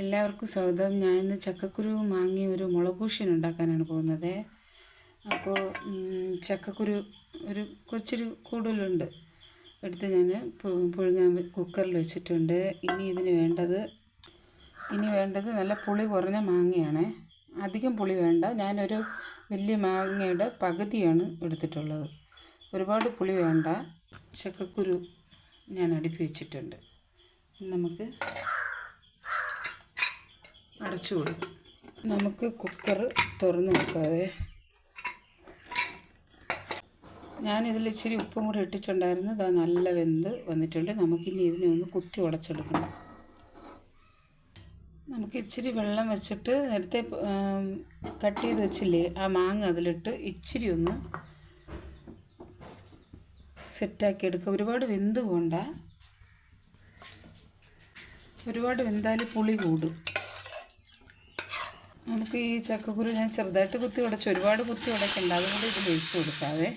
എല്ലാവർക്കും സ്വാഗതം. ഞാൻ ഇന്ന് ചക്കക്കുരു മാങ്ങി ഒരു മുളകൂഷ്യൻ ഉണ്ടാക്കാനാണ് പോകുന്നത്. അപ്പോൾ ചക്കക്കുരു ഒരു കൊച്ചൊരു കൂടുതലുണ്ട്. എടുത്ത് ഞാൻ പുഴുങ്ങാൻ കുക്കറിൽ വെച്ചിട്ടുണ്ട്. ഇനി ഇതിന് വേണ്ടത് ഇനി വേണ്ടത് നല്ല പുളി കുറഞ്ഞ മാങ്ങയാണ്. അധികം പുളി വേണ്ട. ഞാനൊരു വലിയ മാങ്ങയുടെ പകുതിയാണ് എടുത്തിട്ടുള്ളത്. ഒരുപാട് പുളി വേണ്ട. ചക്കക്കുരു ഞാൻ അടുപ്പി വെച്ചിട്ടുണ്ട്. നമുക്ക് അടച്ചു കൊടുക്കും നമുക്ക് കുക്കർ തുറന്ന് നോക്കാവേ ഞാനിതിൽ ഇച്ചിരി ഉപ്പും കൂടി ഇട്ടിട്ടുണ്ടായിരുന്നു. അത് നല്ല വെന്ത് വന്നിട്ടുണ്ട്. നമുക്കിനി ഇതിനെ ഒന്ന് കുത്തി ഉടച്ചെടുക്കണം. നമുക്ക് ഇച്ചിരി വെള്ളം വെച്ചിട്ട് നേരത്തെ കട്ട് ചെയ്ത് വെച്ചില്ലേ ആ മാങ്ങ അതിലിട്ട് ഇച്ചിരി ഒന്ന് സെറ്റാക്കി എടുക്കുക. ഒരുപാട് വെന്ത് പോണ്ട. ഒരുപാട് വെന്താൽ പുളി കൂടും. നമുക്ക് ഈ ചക്കക്കുരു ഞാൻ ചെറുതായിട്ട് കുത്തി ഉടച്ച്. ഒരുപാട് കുത്തി ഉടയ്ക്കണ്ട അതുകൊണ്ട് ഇത് ഒഴിച്ച് കൊടുക്കാതെ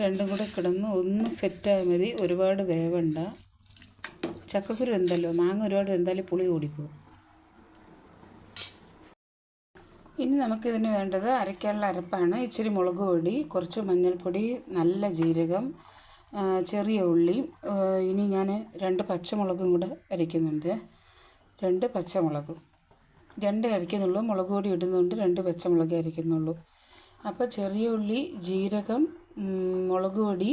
രണ്ടും കൂടെ കിടന്ന് ഒന്ന് സെറ്റായി മതി. ഒരുപാട് വേവണ്ട. ചക്കക്കുരു എന്തല്ലോ മാങ്ങ ഒരുപാട് എന്തായാലും പുളി ഓടിപ്പോകും ഇനി നമുക്കിതിന് വേണ്ടത് അരയ്ക്കാനുള്ള അരപ്പാണ്. ഇച്ചിരി മുളക് പൊടി കുറച്ച് മഞ്ഞൾപ്പൊടി നല്ല ജീരകം ചെറിയ ഉള്ളി ഇനി ഞാൻ രണ്ട് പച്ചമുളകും കൂടെ അരയ്ക്കുന്നുണ്ട്. രണ്ട് പച്ചമുളകും. രണ്ട് അരയ്ക്കുന്നുള്ളൂ. മുളക് പൊടി ഇടുന്നുണ്ട് രണ്ട് പച്ചമുളക് അരയ്ക്കുന്നുള്ളൂ. അപ്പോൾ ചെറിയ ഉള്ളി ജീരകം മുളക് പൊടി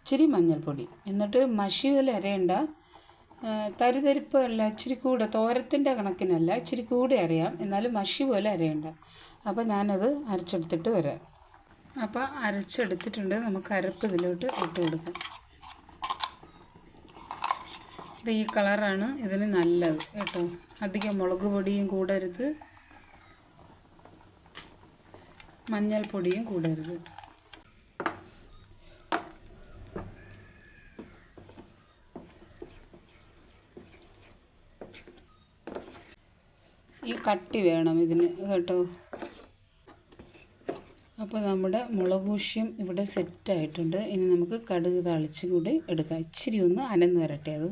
ഇച്ചിരി മഞ്ഞൾപ്പൊടി. എന്നിട്ട് മഷി പോലെ അരയണ്ട. തരിതരിപ്പല്ല തരിതരിപ്പ് അല്ല ഇച്ചിരി കൂടെ തോരത്തിന്റെ കണക്കിനല്ല ഇച്ചിരി കൂടെ അരയാം. എന്നാലും മഷി പോലെ അരയണ്ട. അപ്പോൾ ഞാനത് അരച്ചെടുത്തിട്ട് വരാം. അപ്പോൾ അരച്ചെടുത്തിട്ടുണ്ട്. നമുക്ക് അരപ്പ് ഇതിലോട്ട് ഇട്ട് കൊടുക്കാം. ഇത് ഈ കളറാണ് ഇതിന് നല്ലത് കേട്ടോ. അധികം മുളക് പൊടിയും കൂടരുത്. മഞ്ഞൾപ്പൊടിയും കൂടരുത്. ഈ കട്ടി വേണം ഇതിന് കേട്ടോ. അപ്പോൾ നമ്മുടെ മുളകൂശ്യം ഇവിടെ സെറ്റായിട്ടുണ്ട് ഇനി നമുക്ക് കടുക് തളിച്ചും കൂടി എടുക്കാം. ഇച്ചിരി ഒന്ന് അനന്ന് വരട്ടെ അത്.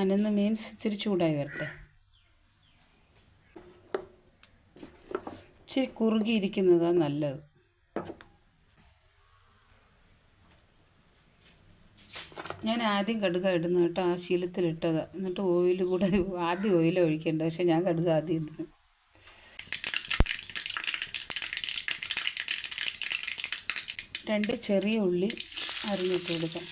അനന്ന് മീൻസ് ഇച്ചിരി ചൂടായി വരട്ടെ. ഇച്ചിരി കുറുകിയിരിക്കുന്നതാണ് നല്ലത്. ഞാൻ ആദ്യം കടുക ഇടുന്നു കേട്ടോ. ആ ശീലത്തിലിട്ടതാണ് എന്നിട്ട് ഓയിൽ കൂടെ ആദ്യം ഓയിൽ ഒഴിക്കേണ്ട. പക്ഷേ ഞാൻ കടുക ആദ്യം ഇടുന്നു രണ്ട് ചെറിയ ഉള്ളി അരിഞ്ഞിട്ട് കൊടുക്കാം.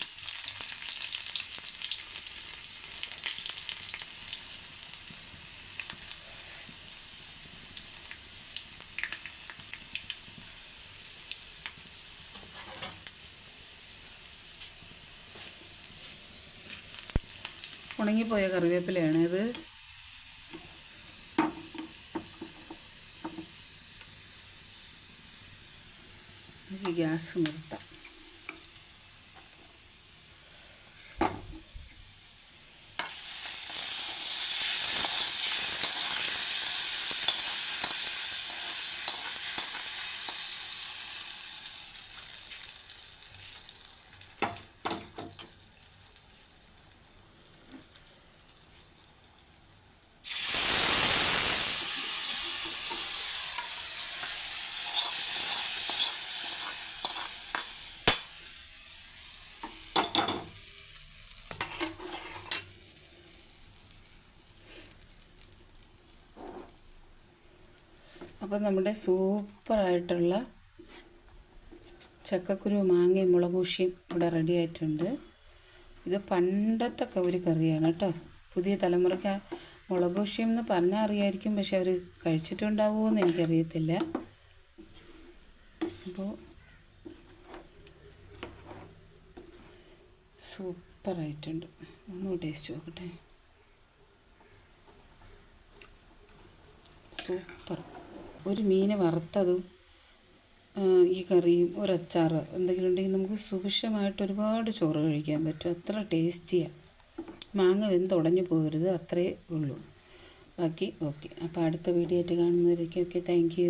ഉണങ്ങിപ്പോയ കറിവേപ്പിലയാണ് ഇത്. ಹೀಗೆ ಹಾಸು ಮುರುತ അപ്പോൾ നമ്മുടെ സൂപ്പറായിട്ടുള്ള ചക്കക്കുരു മാങ്ങയും മുളകൂഷിയും ഇവിടെ റെഡി ആയിട്ടുണ്ട്. ഇത് പണ്ടത്തെ ഒരു കറിയാണ് കേട്ടോ. പുതിയ തലമുറയ്ക്ക് മുളകൂശിയും എന്ന് പറഞ്ഞാൽ അറിയായിരിക്കും പക്ഷെ അവർ കഴിച്ചിട്ടുണ്ടാവുമോ എന്ന് എനിക്കറിയത്തില്ല. അപ്പോൾ സൂപ്പറായിട്ടുണ്ട്. ഒന്ന് ടേസ്റ്റ് നോക്കട്ടെ. സൂപ്പർ. ഒരു മീൻ വറുത്തതും ഈ കറിയും ഒരു അച്ചാർ എന്തെങ്കിലും ഉണ്ടെങ്കിൽ നമുക്ക് സുഭിക്ഷമായിട്ട് ഒരുപാട് ചോറ് കഴിക്കാൻ പറ്റും. അത്ര ടേസ്റ്റിയാണ് മാങ്ങ വെന്ത് ഉടഞ്ഞു പോകരുത് അത്രയേ ഉള്ളൂ. ബാക്കി ഓക്കെ. അപ്പോൾ അടുത്ത വീഡിയോ ആയിട്ട് കാണുന്നവരേക്കും ഓക്കെ താങ്ക്